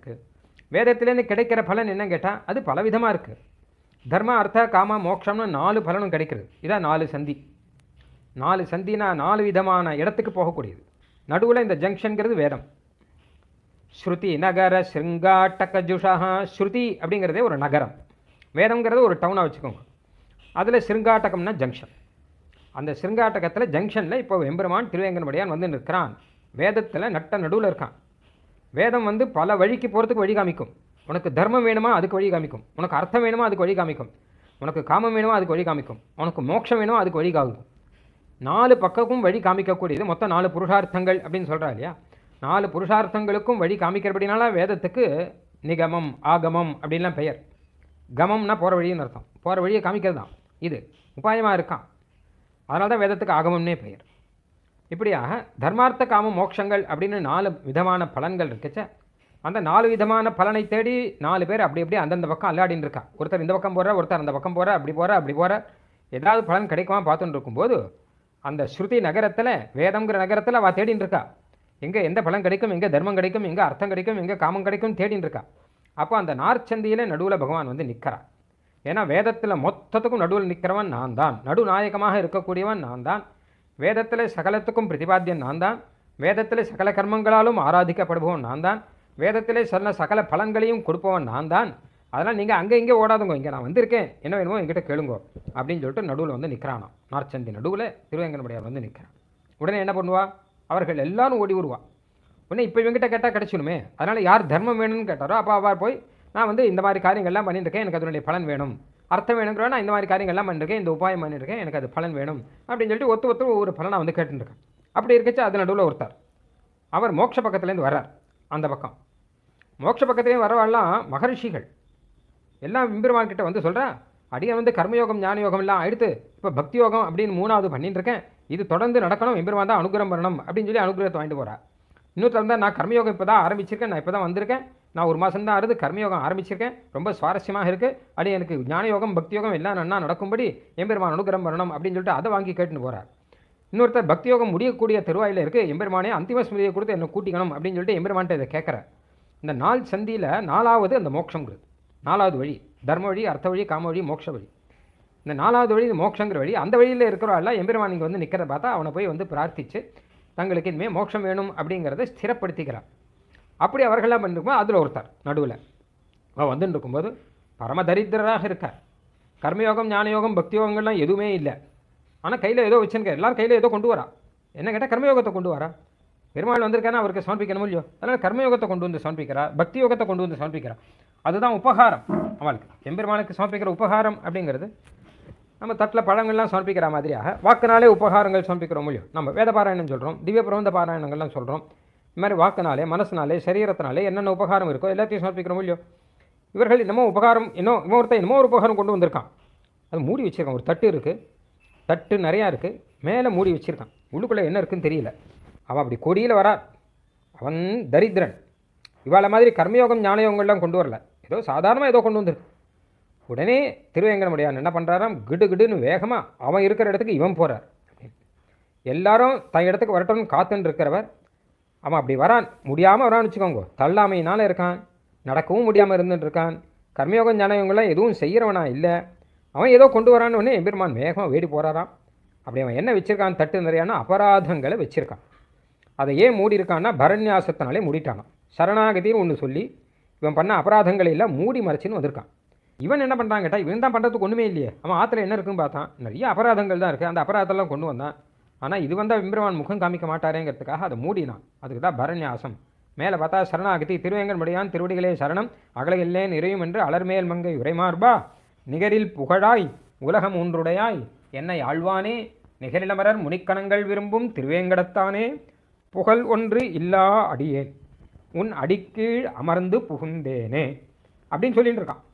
இருக்குது வேதத்திலேருந்து கிடைக்கிற பலன் என்ன கேட்டால் அது பலவிதமாக இருக்குது தர்ம அர்த்த காம மோட்சம்னு நாலு பலனும் கிடைக்கிறது. இதான் நாலு சந்தி. நாலு சந்தினா நாலு விதமான இடத்துக்கு போகக்கூடியது. நடுவில் இந்த ஜங்ஷனுங்கிறது வேதம். ஸ்ருதி நகர ஸ்ருங்காட்டகஜுஷா ஸ்ருதி அப்படிங்கிறதே ஒரு நகரம். வேதம்ங்கிறது ஒரு டவுனாக வச்சுக்கோங்க. அதில் சிருங்காட்டகம்னா ஜங்ஷன். அந்த ஸ்ருங்காட்டகத்தில் ஜங்ஷனில் இப்போ எம்பெருமான் திருவேங்கன்படியான் வந்து நிற்கிறான். வேதத்தில் நட்ட நடுவில் இருக்கான். வேதம் வந்து பல வழிக்கு போகிறதுக்கு வழி காமிக்கும். உனக்கு தர்மம் வேணுமா அதுக்கு வழி காமிக்கும். உனக்கு அர்த்தம் வேணுமா அதுக்கு வழி காமிக்கும். உனக்கு காமம் வேணுமா அதுக்கு வழி காமிக்கும். உனக்கு மோட்சம் வேணுமா அதுக்கு வழி காமிக்கும். நாலு பக்கமும் வழி காமிக்கக்கூடியது. மொத்தம் நாலு புருஷார்த்தங்கள் அப்படின்னு சொல்கிறா இல்லையா? நாலு புருஷார்த்தங்களுக்கும் வழி காமிக்கிறபடினால வேதத்துக்கு நிகமம் ஆகமம் அப்படின்லாம் பெயர். கமம்னா போகிற வழின்னு அர்த்தம். போகிற வழியை காமிக்கிறது தான் இது. உபாயமாக இருக்கான். அதனால தான் வேதத்துக்கு ஆகமம்னே பெயர். இப்படியாக தர்மார்த்த காம மோட்சங்கள் அப்படின்னு நாலு விதமான பலன்கள் இருக்குச்சே. அந்த நாலு விதமான பலனை தேடி நாலு பேர் அப்படி அப்படியே அந்தந்த பக்கம் அல்லாடின்னு இருக்கா. ஒருத்தர் இந்த பக்கம் போகிறார் ஒருத்தர் அந்த பக்கம் போகிறார் அப்படி போகிறார் அப்படி போகிறார் ஏதாவது பலன் கிடைக்குமா பார்த்துட்டு இருக்கும்போது அந்த ஸ்ருதி நகரத்தில் வேதம்ங்கிற நகரத்தில் அவள் தேடின்னு இருக்கா. எங்கே எந்த பலன் கிடைக்கும் எங்கே தர்மம் கிடைக்கும் எங்கே அர்த்தம் கிடைக்கும் எங்கே காமம் கிடைக்கும் தேடின்னு இருக்கா. அப்போ அந்த நார்ச்சந்தியில் நடுவில் பகவான் வந்து நிற்கிறார் ஏன்னா வேதத்தில் மொத்தத்துக்கும் நடுவில் நிற்கிறவன் நான் தான். நடுநாயகமாக இருக்கக்கூடியவன் நான் தான். வேதத்தில் சகலத்துக்கும் பிரதிபாத்தியம் நான் தான் வேதத்தில் சகல கர்மங்களாலும் ஆராதிக்கப்படுபவன் நான் தான் வேதத்திலே சொன்ன சகல பலன்களையும் கொடுப்பவன் நான் தான் அதனால் நீங்கள் அங்கே இங்கே ஓடாதுங்க. இங்கே நான் வந்திருக்கேன். என்ன வேணுமோ என்கிட்ட கேளுங்கோ. அப்படின்னு சொல்லிட்டு நடுவில் வந்து நிற்கிறானா நார்ச்சந்தி நடுவில் திருவேங்கனமுடையார் வந்து நிற்கிறான் உடனே என்ன பண்ணுவா? அவர்கள் எல்லாரும் ஓடி வருவா. உடனே இப்போ இவங்கிட்ட கேட்டால் கிடச்சிடுமே. அதனால் யார் தர்மம் வேணும்னு கேட்டாரோ அப்போ அவர் போய் நான் வந்து இந்த மாதிரி காரியங்கள்லாம் பண்ணியிருக்கேன் எனக்கு அதனுடைய பலன் வேணும். அர்த்தம் வேணுங்கிற நான் இந்த மாதிரி காரியங்கள்லாம் பண்ணிருக்கேன் இந்த உபாயம் பண்ணியிருக்கேன் எனக்கு அது பலன் வேணும் அப்படின்னு சொல்லிட்டு ஒத்து ஒத்து ஒவ்வொரு பலனை வந்து கேட்டுருக்கேன். அப்படி இருக்கச்சு அது நடுவில் ஒருத்தர். அவர் மோட்ச பக்கத்துலேருந்து வர்றார் அந்த பக்கம். மோட்ச பக்கத்துலேயும் வரவாள்லாம் மகரிஷிகள். எல்லாம் எம்பெருமான்கிட்ட வந்து சொல்கிறேன் அடியை வந்து கர்மயோகம் ஞான யோகம் எல்லாம் எடுத்து இப்போ பக்தி யோகம் அப்படின்னு மூணாவது பண்ணிட்டு இருக்கேன். இது தொடர்ந்து நடக்கணும் விம்பெருமான் தான் அனுகிரம் பண்ணணும் அப்படின்னு சொல்லி அனுகிரகத்தை வாங்கிட்டு போகிறார் இன்னொருத்தர் வந்து நான் கர்மயோகம் இப்போ தான் ஆரம்பிச்சிருக்கேன் நான் இப்போ தான் வந்திருக்கேன். நான் ஒரு மாதம் தான் ஆறுது கர்மயோகம் ஆரம்பிச்சிருக்கேன். ரொம்ப சுவாரஸ்யமாக இருக்குது அடி எனக்கு ஞான யோகம் பக்தி யோகம் எல்லாம் நன்னா நடக்கும்படி எம்பெருமான் அனுகிரம் வரணும் அப்படின்னு சொல்லிட்டு அதை வாங்கி கேட்டுன்னு போகிறார் இன்னொருத்தர் பக்தி யோகம் முடியக்கூடிய தருவாயில் இருக்குது எம்பெருமானே அந்திம ஸ்மிருதியை கொடுத்து என்னை கூட்டிக்கணும் அப்படின்னு சொல்லிட்டு எம்பெருமான்ட்ட இதை கேட்குறார். இந்த நாள் சந்தியில் நாலாவது அந்த மோட்சங்கிறது நாலாவது வழி தர்ம வழி அர்த்த வழி காம வழி மோட்ச வழி. இந்த நாலாவது வழி மோட்சங்கிற வழி அந்த வழியில் இருக்கிறவாள் எம்பெருமான் இங்கே வந்து நிற்கிறத பார்த்தா அவனை போய் வந்து பிரார்த்திச்சு தங்களுக்கு இனிமேல் மோட்சம் வேணும் அப்படிங்கிறத ஸ்திரப்படுத்திக்கிறார். அப்படி அவர்களாம் பண்ணிருக்கும்போது அதில் ஒருத்தர் நடுவில். அவள் வந்துட்டு இருக்கும்போது பரம தரித்திரராக இருக்கார். கர்மயோகம் ஞானயோகம் பக்தி யோகங்கள்லாம் எதுவுமே இல்லை. ஆனால் கையில் ஏதோ வச்சுருக்க எல்லாரும் கையில் ஏதோ கொண்டு வரா. என்ன கேட்டால் கர்மயோகத்தை கொண்டு வரா. பெருமாள் வந்திருக்கானா அவருக்கு சமர்ப்பிக்கணும் இல்லையோ? அதனால் கர்மயோகத்தை கொண்டு வந்து சமர்ப்பிக்கிறா. பக்தி யோகத்தை கொண்டு வந்து சமர்ப்பிக்கிறா. அதுதான் உபகாரம். அவளுக்கு. எம்பெருமானுக்கு சமர்ப்பிக்கிற உபகாரம் அப்படிங்கிறது நம்ம தட்டில் பழங்கள்லாம் சமர்ப்பிக்கிற மாதிரியாக வாக்குனாலே உபகாரங்கள் சமர்ப்பிக்கிறோம் இல்லையோ? நம்ம வேத பாராயணம் சொல்கிறோம் திவ்ய பிரபந்த பாராயணங்கள்லாம் சொல்கிறோம் இந்த மாதிரி வாக்குனாலே மனசுனாலே சரீரத்தினாலே என்னென்ன உபகாரம் இருக்கோ எல்லாத்தையும் சமர்ப்பிக்கிறோம் இல்லையோ? இவர்கள் என்னமோ உபகாரம் இன்னும் இன்னொருத்தன் என்னமோ ஒரு உபகாரம் கொண்டு வந்திருக்கான். அது மூடி வச்சிருக்கான் ஒரு தட்டு இருக்குது தட்டு நிறையா இருக்குது மேலே மூடி வச்சுருக்கான். உள்ளுக்குள்ளே என்ன இருக்குன்னு தெரியல. அவன் அப்படி கொடியில் வரார். அவன் தரித்திரன். இவாள மாதிரி கர்மயோகம் ஞானயோகங்கள்லாம் கொண்டு வரல. ஏதோ சாதாரணமாக ஏதோ கொண்டு வந்திருக்கு. உடனே திருவேங்கடமுடியான் என்ன பண்ணுறாராம் கிடு கிடுன்னு வேகமாக அவன் இருக்கிற இடத்துக்கு இவன் போகிறார் எல்லாரும் தன் இடத்துக்கு வரட்டும்னு காத்துன்னு இருக்கிறவர். அவன் அப்படி வரான். முடியாமல் வரான்னு வச்சுக்கோங்க. தள்ளாமையினால் இருக்கான். நடக்கவும் முடியாமல் இருந்துட்டு இருக்கான். கர்மயோகம் ஜனவங்களாம் எதுவும் செய்கிறவனா இல்லை. அவன் ஏதோ கொண்டு வரான்னு உடனே எம்பெருமான் வேகமாக வேடி போகிறாராம் அப்படி அவன் என்ன வச்சுருக்கான் தட்டு நிறையானா அபராதங்களை வச்சுருக்கான். அதை ஏன் மூடி இருக்கான்னா பரநியாசத்தினாலே மூடிட்டானான் சரணாகதின்னு ஒன்று சொல்லி இவன் பண்ண அபராதங்களை எல்லாம் மூடி மறைச்சின்னு வந்திருக்கான். இவன் என்ன பண்ணுறான் கேட்டால் இவன் தான் பண்ணுறதுக்கு ஒன்றுமே இல்லையே. அவன் ஆற்றுல என்ன இருக்குன்னு பார்த்தான். நிறைய அபராதங்கள் தான் இருக்குது அந்த அபராதெல்லாம் கொண்டு வந்தான். ஆனால் இது வந்தால் விம்பிரவான் முகம் காமிக்க மாட்டாரேங்கிறதுக்காக அதை மூடினான். அதுக்கு தான் பரநியாசம் மேலே பார்த்தா சரணாகதி திருவேங்கன்முடியான் திருவடிகளே சரணம். அகலையில்லே நிறையும் என்று அலர்மேல் மங்கை உரைமார்பா. நிகரில் புகழாய் உலகம் ஒன்றுடையாய் என்னை ஆழ்வானே நிகரிலமரர் முனிக்கணங்கள் விரும்பும் திருவேங்கடத்தானே. புகழ் ஒன்று இல்லா அடியேன். உன் அடிக்கீழ் அமர்ந்து புகுந்தேனே. அப்படின்னு சொல்லிட்டு இருக்கான்.